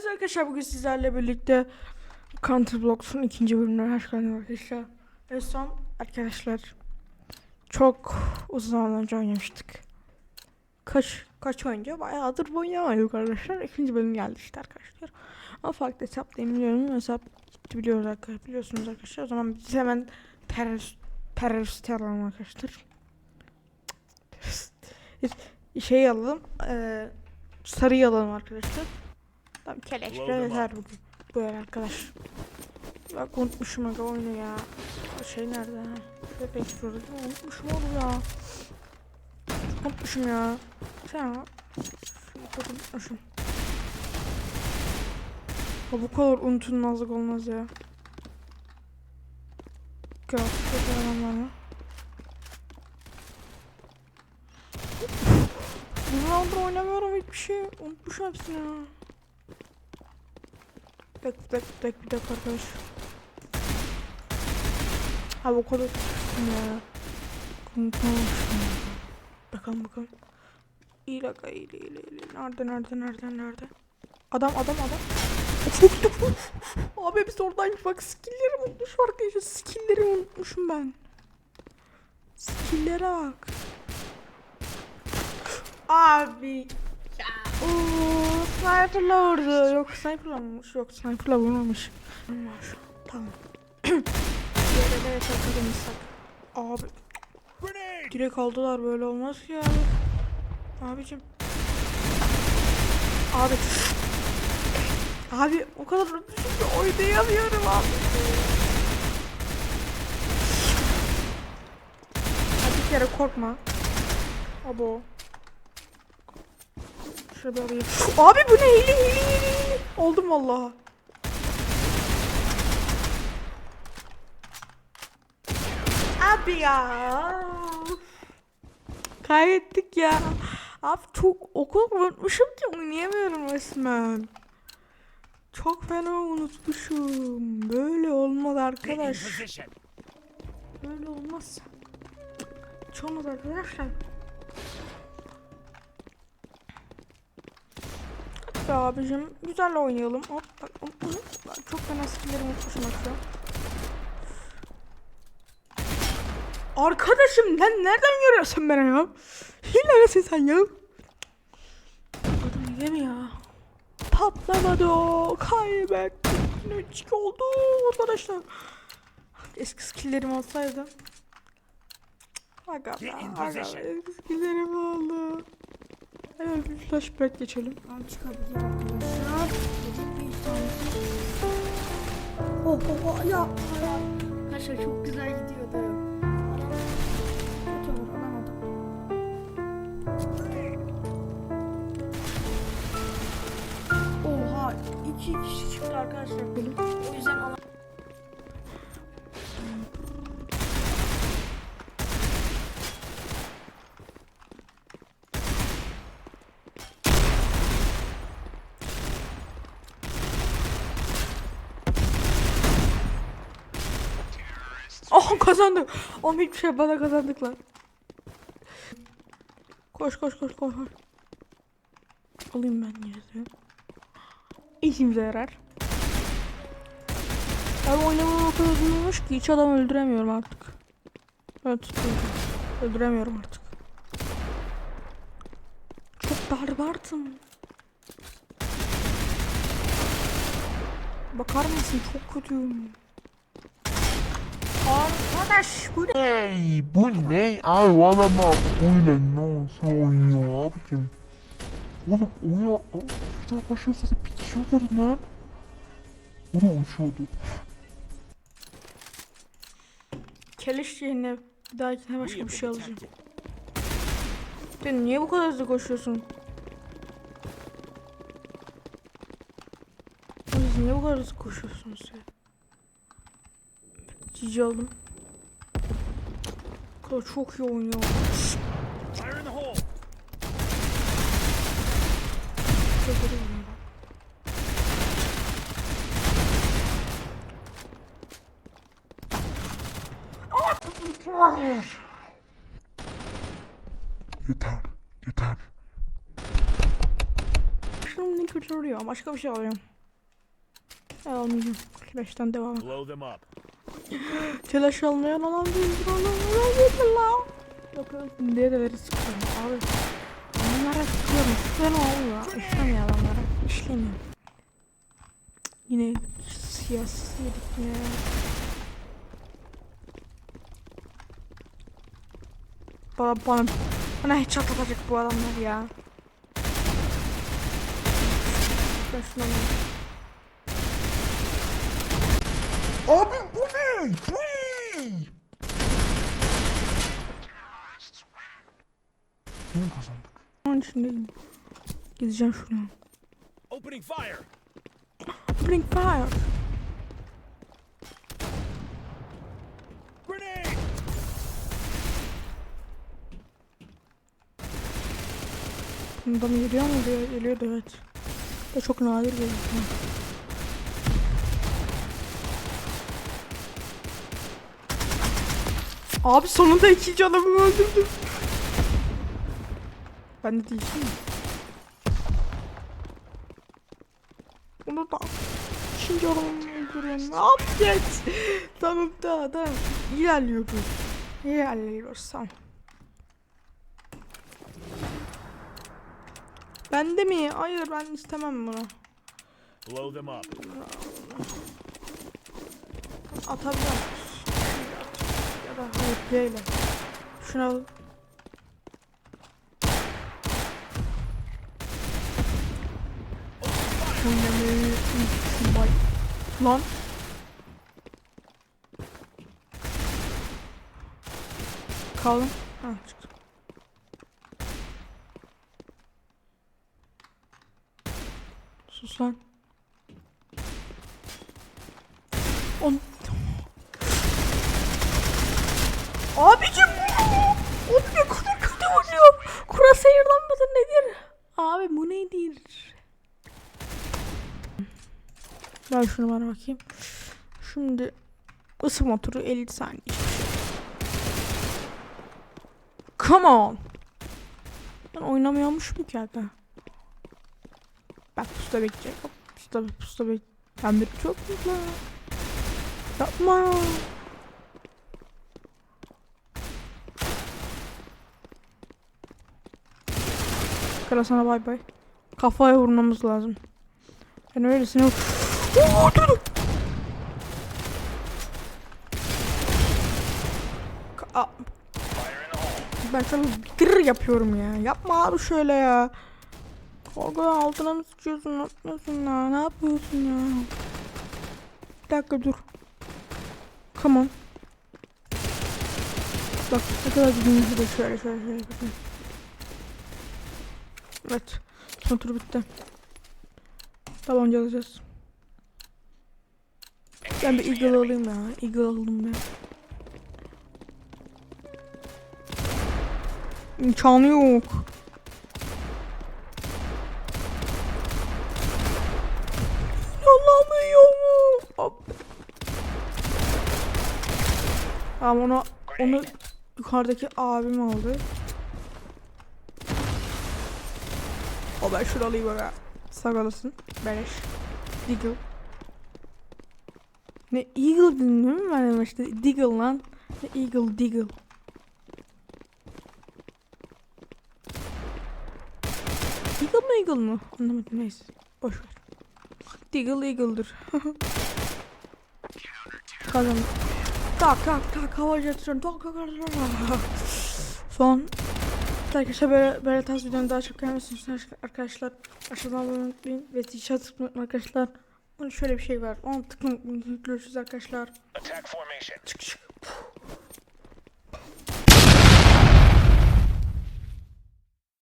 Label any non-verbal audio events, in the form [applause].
Evet arkadaşlar bugün sizlerle birlikte Counter Blocks'un ikinci bölümüne hoş geldiniz arkadaşlar. En son arkadaşlar çok uzun zaman önce oynamıştık. Kaç kaç önce bayağıdır oynamıyorduk arkadaşlar. İkinci bölüm geldi işte arkadaşlar. Ama farklı hesap değil biliyorum. Hesap gitti biliyoruz arkadaşlar. Biliyorsunuz arkadaşlar. O zaman biz hemen terörist terörist alalım arkadaşlar. Şey alalım. Eee sarıyı alalım arkadaşlar. Tamam keleşle yeter bugün. Böyle arkadaş. Bak unutmuşum aga oyunu ya. O şey nerede ha? Renk şurada? Unutmuşum oğlum ya. Çok unutmuşum ya. Sen ha. Çok unutmuşum. Ya bu kadar unutulmazlık olmaz ya. Grafik adamlar mı? Uzun zamandır oynamıyorum hiçbir şey. Unutmuşum hepsini ya. Bir dakika, bir dakika, bir dakika, bir dakika arkadaş. Ha bu kadar unutmuşum ya. Bakalım bakalım. İyi dakika, iyi, iyi, iyi. Nerede, nerede, nerede, nerede? Adam, adam, adam. [laughs] Abi hepsi oradaymış bak skillleri unutmuşum arkadaşlar. Skillleri unutmuşum ben. Skillere bak. [gasps] Abi. Sniper'la vurdu. Yok sniper'la vurmuş. Yok sniper'la vurmamış. Tamam. Yere de takılmışsak. Abi direkt aldılar böyle olmaz ki abi. Abicim. Abi. Abi o kadar ki oynayamıyorum abi. Hadi bir kere korkma. Abo. Şurada alayım. Abi bu ne hile hile hile. Oldum vallahi. Abi ya. Kaybettik ya. Abi çok okul unutmuşum ki oynayamıyorum resmen. Çok fena unutmuşum. Böyle olmaz arkadaş. Böyle olmaz. Hiç olmaz arkadaşlar. Be abicim. Güzel oynayalım. Hop bak. hop, hop. Çok fena skillerimi unutmuşum hatta. Arkadaşım lan nereden görüyorsun beni ya? Hile misin sen ya? Adam hile mi ya? Patlamadı o. Kaybettik. 3 oldu arkadaşlar. Eski skilllerim olsaydı. Aga be, aga be, eski skilllerim oldu. Hemen bir flashback geçelim. Ben çıkabilir arkadaşlar. Oh oh oh ya. Arkadaşlar çok güzel gidiyordu. Oha iki kişi çıktı arkadaşlar benim. O yüzden alam Oh kazandık. Oğlum hiçbir şey bana kazandık lan. Koş koş koş koş. koş. Alayım ben de. İşimize yarar. Ben oynamam o kadar uzun olmuş ki hiç adam öldüremiyorum artık. Evet. Öldüremiyorum artık. Çok barbardım. Bakar mısın çok kötüyüm. Arkadaş bu ne? Hey, bu ne? Ay valla bak oyuna nasıl oynuyor abicim? Oğlum oyuna... Bir tane başlıyorsa bitiyorlar lan. O da uçuyordu. Keleş yerine bir dahakine başka bir şey alacağım. Sen niye bu kadar hızlı koşuyorsun? Siz niye bu kadar hızlı koşuyorsunuz ya? Cici aldım. Kadar çok iyi oynuyor. Yeter, yeter. Ne kötü oluyor. Başka bir şey alıyorum. Ya almayacağım. 45'ten devam. Telaş almayan adam oğlum. Adam lan. Yok yok. Diye de veri sıkıyorum abi. Bunlara sıkıyorum. Sıkıyorum oluyor. İşlemiyor adamlara. İşlemiyor. Yine siyasi yedik yine. Bana, bana, bana headshot atacak bu adamlar ya. Ben şunu alayım. Abi bu ne? Bu ne? Yine kazandık. Onun içindeyim. Gideceğim şuradan. Opening fire. Bring fire. Grenade. Mı geliyor mu diyor. Geliyordu evet. Da çok nadir geliyor. Abi sonunda ikinci adamı öldürdüm. Ben de değişim mi? Bunu da ikinci adamı. Ne yapacağız? tamam tamam tamam. İlerliyoruz. İlerliyoruz tamam. Bende mi? Hayır ben istemem bunu. Blow them up. Atabilirim. Ya da hayır böyle. Şunu al. Bay. Lan. Kalın. Ha çıktı. Sus lan. On... Abicim bu o ne kadar kötü vuruyor. Kura seyirlanmadı nedir? Abi bu nedir? Ben şunu bana bakayım. Şimdi ısınma turu 50 saniye. Come on. Ben oynamıyormuşum ki aga. Bak pusta bekleyecek. Hop, Pusta pusta bek. Bir çok mutlu. Yapma. Kara sana bay bay. Kafaya vurmamız lazım. Ben öylesine... Oo, dur. Ka- Ben sana gır yapıyorum ya. Yapma abi şöyle ya. Korkudan altına mı sıçıyorsun? Ne yapıyorsun ya? Ne yapıyorsun ya? Bir dakika dur. Come on. Bak ne kadar şöyle şöyle şöyle şöyle. şöyle. Evet. Son tur bitti. Tabanca alacağız. Ben bir eagle alayım ya. Eagle alayım ben. İmkanı yok. İnanamıyorum. Tamam onu onu yukarıdaki abim aldı. O ben şuralıyım bana. Sağ olasın. Beleş. Deagle. Ne Eagle mi ben işte Deagle lan. Ne Eagle Deagle. Eagle mı Eagle mı? Anlamadım neyse. Boş ver. Deagle Eagle'dır. [laughs] Kazandım. Tak tak tak hava jetron tak tak tak. Son Arkadaşlar böyle, böyle tarz videonun daha çok gelmesini arkadaşlar aşağıdan abone olmayı unutmayın ve tişe tıklamayın arkadaşlar. Şöyle bir şey var. Onu unutmayın. Görüşürüz arkadaşlar. Çık çık.